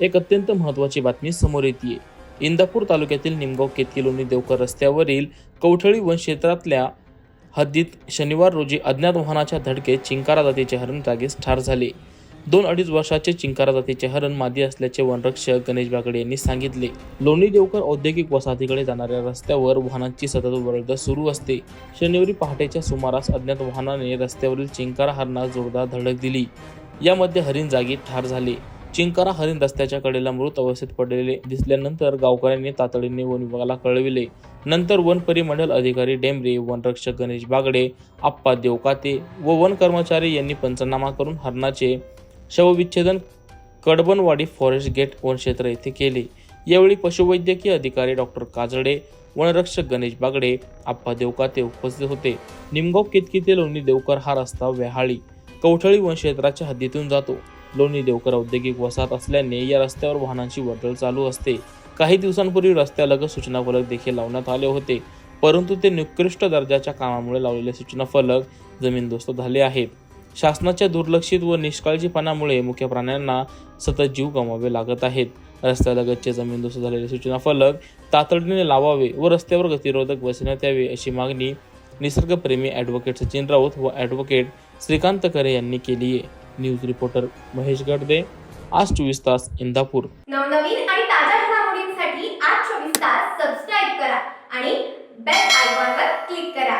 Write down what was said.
एक अत्यंत महत्त्वाची बातमी समोर येते इंदापूर तालुक्यातील निमगाव केतकी लोणी देवकर रस्त्यावरील कवठळी वनक्षेत्रातल्या हद्दीत शनिवार रोजी अज्ञात वाहनाच्या धडकेत चिंकारा जातीचे हरण जागीच ठार झाले. दोन अडीच वर्षाचे चिंकारा जातीचे हरण मादी असल्याचे वनरक्षक गणेश बागडे यांनी सांगितले. लोणी देवकर औद्योगिक वसाहतीकडे जाणाऱ्या रस्त्यावर वाहनांची सतत वर्दळ सुरू असते. शनिवारी पहाटेच्या सुमारास अज्ञात वाहनाने रस्त्यावरील चिंकारा हरणास जोरदार धडक दिली. यामध्ये हरिण जागी ठार झाले. चिंकारा हरिण रस्त्याच्या कडेला मृत अवस्थेत पडलेले दिसल्यानंतर गावकऱ्यांनी तातडीने वन विभागाला कळविले. नंतर वन परिमंडल अधिकारी डेंबरे वनरक्षक गणेश बागडे आप्पा देवकाते व वन कर्मचारी यांनी पंचनामा करून हरणाचे शवविच्छेदन कडबनवाडी फॉरेस्ट गेट वनक्षेत्र येथे केले. यावेळी पशुवैद्यकीय अधिकारी डॉक्टर काजडे वनरक्षक गणेश बागडे आप्पा देवकाते उपस्थित होते. निमगाव केतकी लोणी देवकर हा रस्ता व्याहाळी कवठळी वनक्षेत्राच्या हद्दीतून जातो. लोणी देवकर औद्योगिक वसाहत असल्याने या रस्त्यावर वाहनांची वर्दळ चालू असते. काही दिवसांपूर्वी रस्त्यालगत सूचना फलक देखील लावण्यात आले होते परंतु ते निकृष्ट दर्जाच्या कामामुळे लावलेले सूचना फलक जमीनदोस्त झाले आहेत. शासनाच्या दुर्लक्षित व निष्काळजीपणामुळे मुख्य प्राण्यांना सतत जीव गमावे लागत आहेत. रस्त्यालगतचे जमीनदोस्त झालेले सूचना फलक तातडीने लावावे व रस्त्यावर गतिरोधक बसण्यात यावे अशी मागणी निसर्गप्रेमी ॲडव्होकेट सचिन राऊत व ॲडव्होकेट श्रीकांत करे यांनी केली आहे न्यूज रिपोर्टर महेश गडदे आज चोवीस तास इंदापूर. नवनवीन आणि ताज्या घडामोडींसाठी आज चोवीस तास सबस्क्राईब करा आणि बेल आयकॉनवर क्लिक करा.